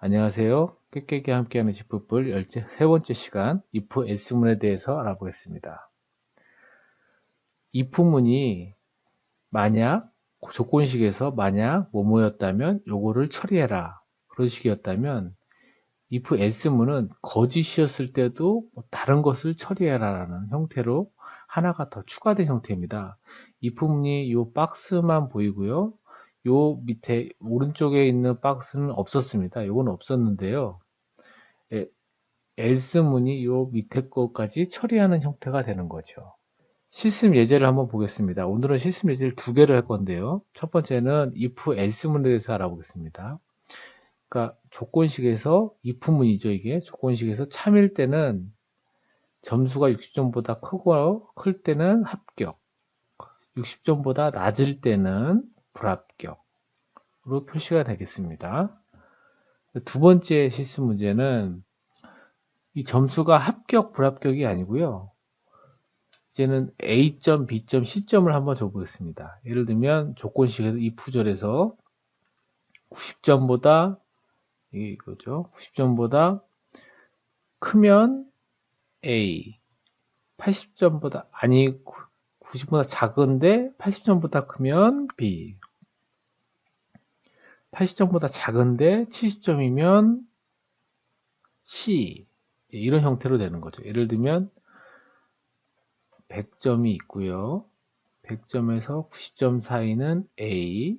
안녕하세요. 깨깨게 함께하는 지프풀 세 번째 시간 if S문에 대해서 알아보겠습니다. if문이 만약 조건식에서 만약 뭐뭐였다면 요거를 처리해라 그런 식이었다면 if S문은 거짓이었을 때도 뭐 다른 것을 처리해라 라는 형태로 하나가 더 추가된 형태입니다. if문이 요 박스만 보이고요. 요 밑에 오른쪽에 있는 박스는 없었습니다. 요건 없었는데요. else 문이 요 밑에 것까지 처리하는 형태가 되는 거죠. 시스템 예제를 한번 보겠습니다. 오늘은 시스템 예제를 두 개를 할 건데요. 첫 번째는 if else 문에 대해서 알아보겠습니다. 그러니까 조건식에서 if 문이죠, 이게. 조건식에서 참일 때는 점수가 60점보다 크고 클 때는 합격. 60점보다 낮을 때는 불합격으로 표시가 되겠습니다. 두 번째 실수 문제는 이 점수가 합격, 불합격이 아니고요. 이제는 A점, B점, C점을 한번 줘보겠습니다. 예를 들면 조건식에서 이 부절에서 90점보다 이거죠. 90점보다 크면 A, 80점보다 아니 90보다 작은데 80점보다 크면 B, 80점보다 작은데 70점이면 C 이런 형태로 되는 거죠. 예를 들면 100점이 있고요. 100점에서 90점 사이는 A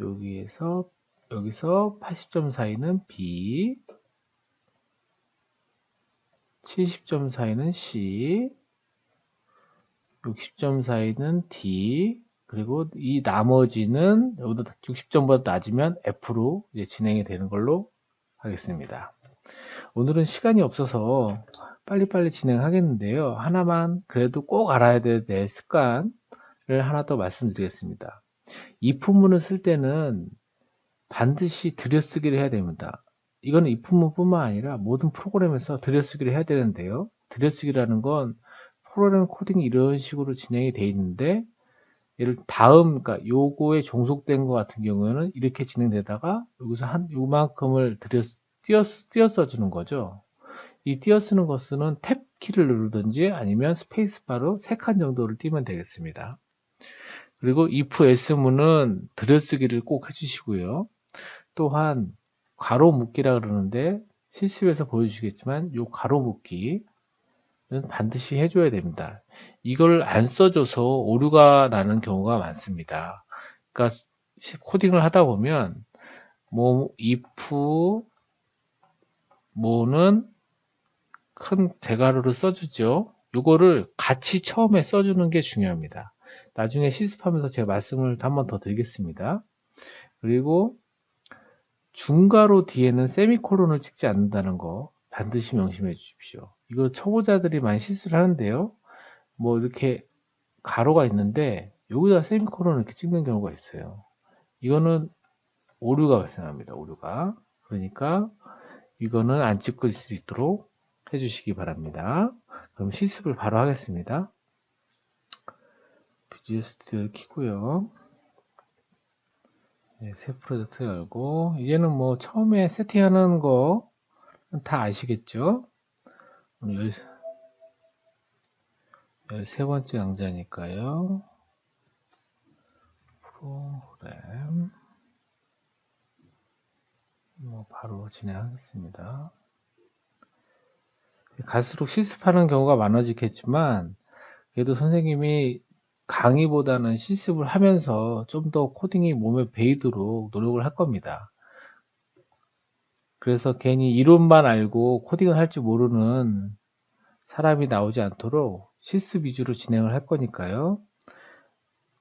여기에서 여기서 80점 사이는 B 70점 사이는 C 60점 사이는 D 그리고 이 나머지는 여기다 60점보다 낮으면 F로 이제 진행이 되는 걸로 하겠습니다. 오늘은 시간이 없어서 빨리빨리 진행하겠는데요. 하나만 그래도 꼭 알아야 될 습관을 하나 더 말씀드리겠습니다. 이 품문을 쓸 때는 반드시 들여쓰기를 해야 됩니다. 이거는 이 품문뿐만 아니라 모든 프로그램에서 들여쓰기를 해야 되는데요. 들여쓰기라는 건 프로그램 코딩이 이런 식으로 진행이 돼 있는데 예를 다음 그러니까 요거에 종속된 것 같은 경우에는 이렇게 진행되다가 여기서 한 요만큼을 띄어, 띄어 써주는 거죠. 이 띄어 쓰는 것은 탭 키를 누르든지 아니면 스페이스바로 3칸 정도를 띄면 되겠습니다. 그리고 if s문은 들여쓰기를 꼭 해주시고요. 또한 가로 묶기라 그러는데 실습에서 보여주시겠지만 요 가로 묶기 반드시 해줘야 됩니다. 이걸 안 써줘서 오류가 나는 경우가 많습니다. 그러니까 코딩을 하다 보면 뭐 if 뭐는 큰 대가로를 써주죠. 이거를 같이 처음에 써주는 게 중요합니다. 나중에 실습하면서 제가 말씀을 한 번 더 드리겠습니다. 그리고 중가로 뒤에는 세미콜론을 찍지 않는다는 거 반드시 명심해 주십시오. 이거 초보자들이 많이 실수를 하는데요. 뭐 이렇게 가로가 있는데 여기다 세미콜론을 이렇게 찍는 경우가 있어요. 이거는 오류가 발생합니다. 오류가. 그러니까 이거는 안 찍을 수 있도록 해주시기 바랍니다. 그럼 실습을 바로 하겠습니다. 비주얼 스튜디오를 키고요. 네, 새 프로젝트 열고 이제는 뭐 처음에 세팅하는 거 다 아시겠죠? 오늘 13번째 강좌니까요. 프로그램 뭐 바로 진행하겠습니다. 갈수록 실습하는 경우가 많아지겠지만 그래도 선생님이 강의보다는 실습을 하면서 좀 더 코딩이 몸에 배이도록 노력을 할 겁니다. 그래서 괜히 이론만 알고 코딩을 할 줄 모르는 사람이 나오지 않도록 실습 위주로 진행을 할 거니까요.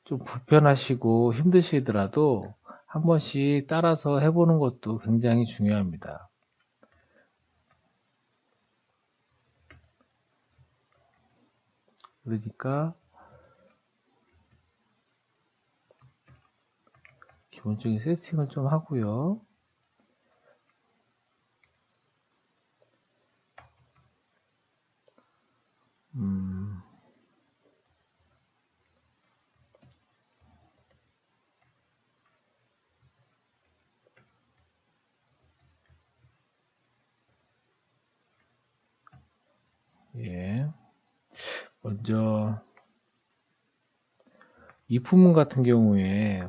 좀 불편하시고 힘드시더라도 한 번씩 따라서 해보는 것도 굉장히 중요합니다. 그러니까 기본적인 세팅을 좀 하고요. 예. 먼저 이 부문 같은 경우에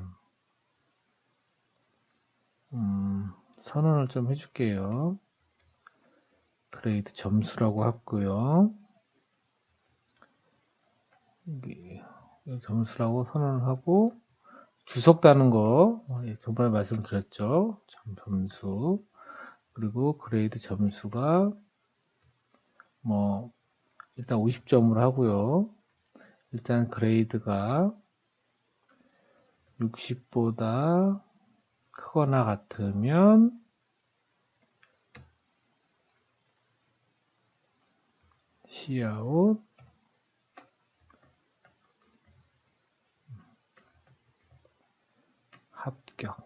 음, 선언을 좀 해줄게요. 그레이드 점수라고 하고요. 점수라고 선언을 하고 주석 다는 거 예, 저번에 말씀드렸죠. 점수 그리고 그레이드 점수가 뭐 일단 50점으로 하고요. 일단 그레이드가 60보다 크거나 같으면 시아웃 합격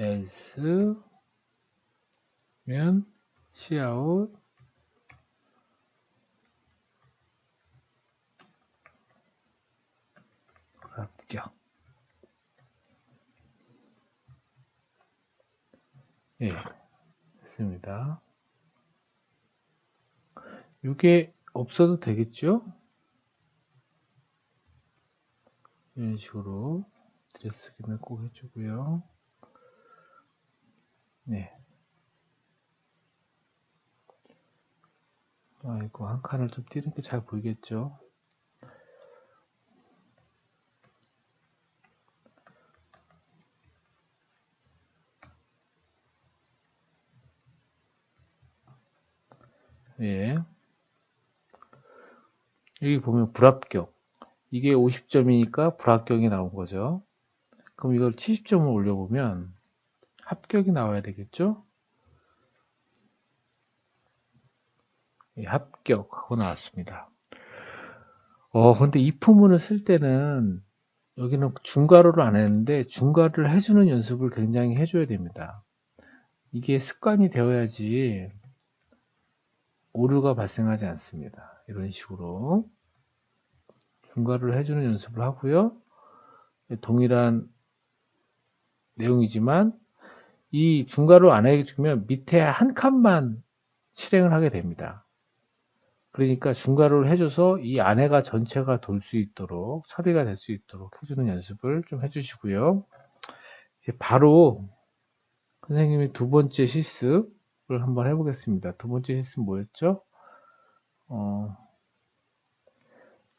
else 면 시아웃. 합격. 예 됐습니다. 이게 없어도 되겠죠? 이런 식으로 드레스기는 꼭 해주고요 네 아이고 한 칸을 좀 띄는 게 잘 보이겠죠 예. 여기 보면 불합격. 이게 50점이니까 불합격이 나온 거죠. 그럼 이걸 70점을 올려보면 합격이 나와야 되겠죠? 예, 합격하고 나왔습니다. 어, 근데 이 포문을 쓸 때는 여기는 중괄호를 안 했는데 중괄호를 해주는 연습을 굉장히 해줘야 됩니다. 이게 습관이 되어야지 오류가 발생하지 않습니다. 이런 식으로 중괄호를 해주는 연습을 하고요. 동일한 내용이지만 이 중괄호 안 해주면 밑에 한 칸만 실행을 하게 됩니다. 그러니까 중괄호를 해줘서 이 안에가 전체가 돌 수 있도록 처리가 될 수 있도록 해주는 연습을 좀 해주시고요. 이제 바로 선생님이 두 번째 실습 을 한번 해보겠습니다. 두 번째 실습 뭐였죠? 어,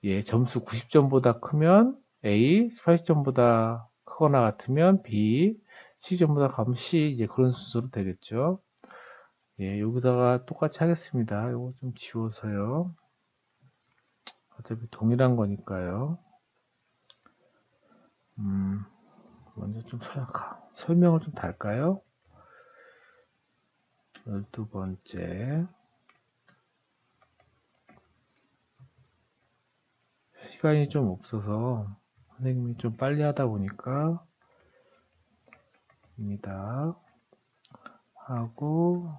예, 점수 90점보다 크면 A, 80점보다 크거나 같으면 B, 70점보다 가면 C, 이제 그런 순서로 되겠죠. 예, 여기다가 똑같이 하겠습니다. 이거 좀 지워서요. 어차피 동일한 거니까요. 음, 먼저 좀 설명을 좀 달까요? 열두 번째 시간이 좀 없어서 선생님이 좀 빨리 하다 보니까 입니다 하고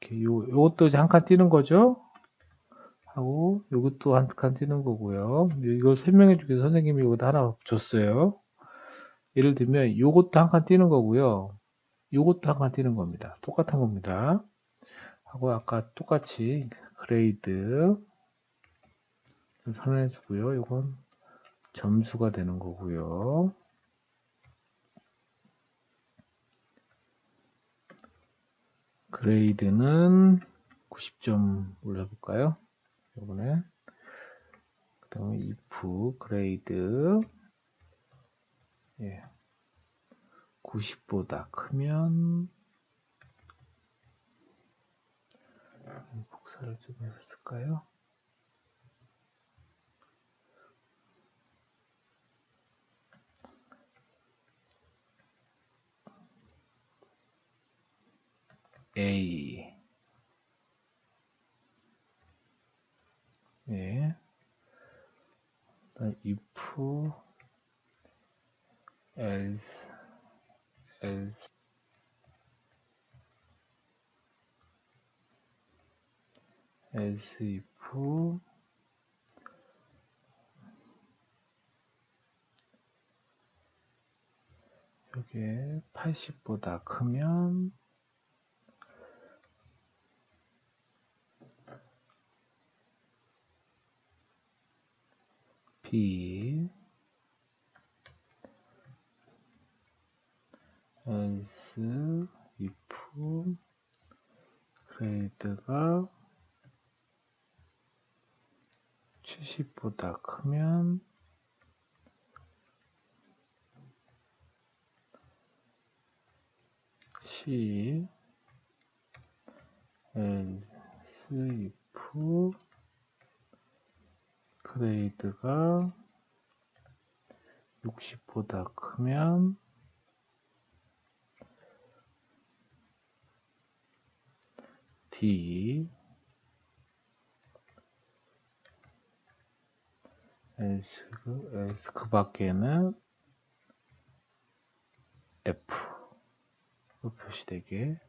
이렇게 요, 요것도 한칸 띄는 거죠 하고 요것도 한 칸 띄는 거고요 이걸 설명해 주기 위해서 선생님이 이것도 하나 줬어요 예를 들면 요것도 한 칸 띄는 거고요 요것도 한 칸 띄는 겁니다. 똑같은 겁니다. 하고 아까 똑같이 그레이드 선언해 주고요. 이건 점수가 되는 거고요. 그레이드는 90점 올려볼까요? 이번에 그 다음에 if 그레이드 예. 90보다 크면 복사를 좀 했을까요? A 예. if else as as if 저게 80보다 크면 Else if 그레이드가 70보다 크면 C else if 그레이드가 60보다 크면 D else, else 그 밖에는 F 표시되게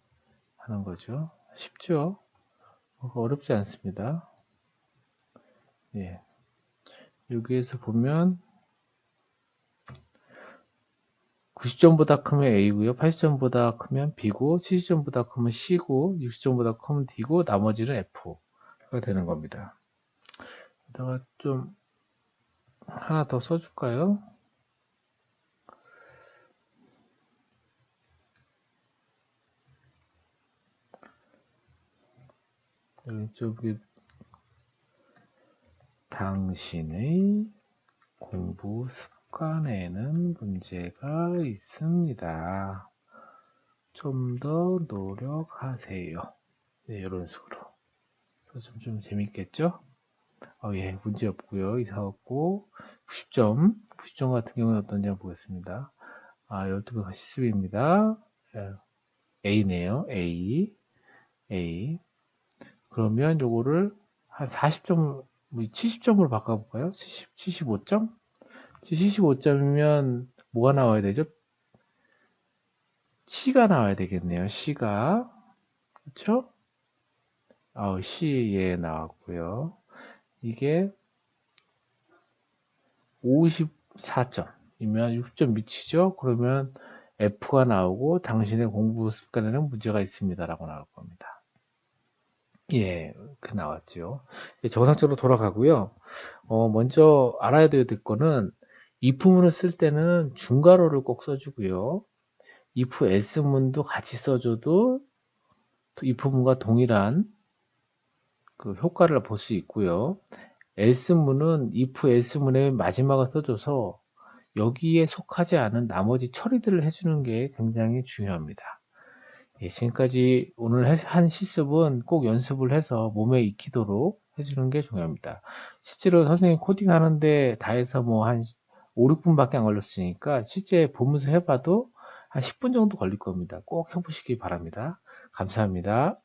하는 거죠. 쉽죠? 어렵지 않습니다. 예. 여기에서 보면 90점보다 크면 A고요. 80점보다 크면 B고 70점보다 크면 C고 60점보다 크면 D고 나머지는 F가 되는 겁니다. 여기다가 좀 하나 더 써줄까요? 왼쪽에 당신의 공부 습관에는 문제가 있습니다. 좀 더 노력하세요. 네, 이런 식으로. 좀, 좀 재밌겠죠? 어, 예, 문제 없고요. 이상 없고 90점, 90점 같은 경우는 어떤지 한번 보겠습니다. 아, 12개 실습입니다. 예, A네요. A, A. 그러면 요거를 한 40점, 70점으로 뭐 바꿔볼까요? 70, 75점? 75점이면 뭐가 나와야 되죠? C가 나와야 되겠네요. C가. 그쵸? 아, C에 나왔고요. 이게 54점이면 6점 미치죠? 그러면 F가 나오고 당신의 공부 습관에는 문제가 있습니다. 라고 나올 겁니다. 예, 그 나왔죠. 정상적으로 돌아가고요. 어, 먼저 알아야 될 거는 if문을 쓸 때는 중괄호를 꼭 써주고요. if else문도 같이 써줘도 if문과 동일한 그 효과를 볼 수 있고요. else문은 if else문의 마지막을 써줘서 여기에 속하지 않은 나머지 처리들을 해주는 게 굉장히 중요합니다. 예, 지금까지 오늘 한 실습은 꼭 연습을 해서 몸에 익히도록 해주는 게 중요합니다. 실제로 선생님 코딩 하는데 다 해서 뭐 한 5, 6분밖에 안 걸렸으니까 실제 보면서 해봐도 한 10분 정도 걸릴 겁니다. 꼭 해보시기 바랍니다. 감사합니다.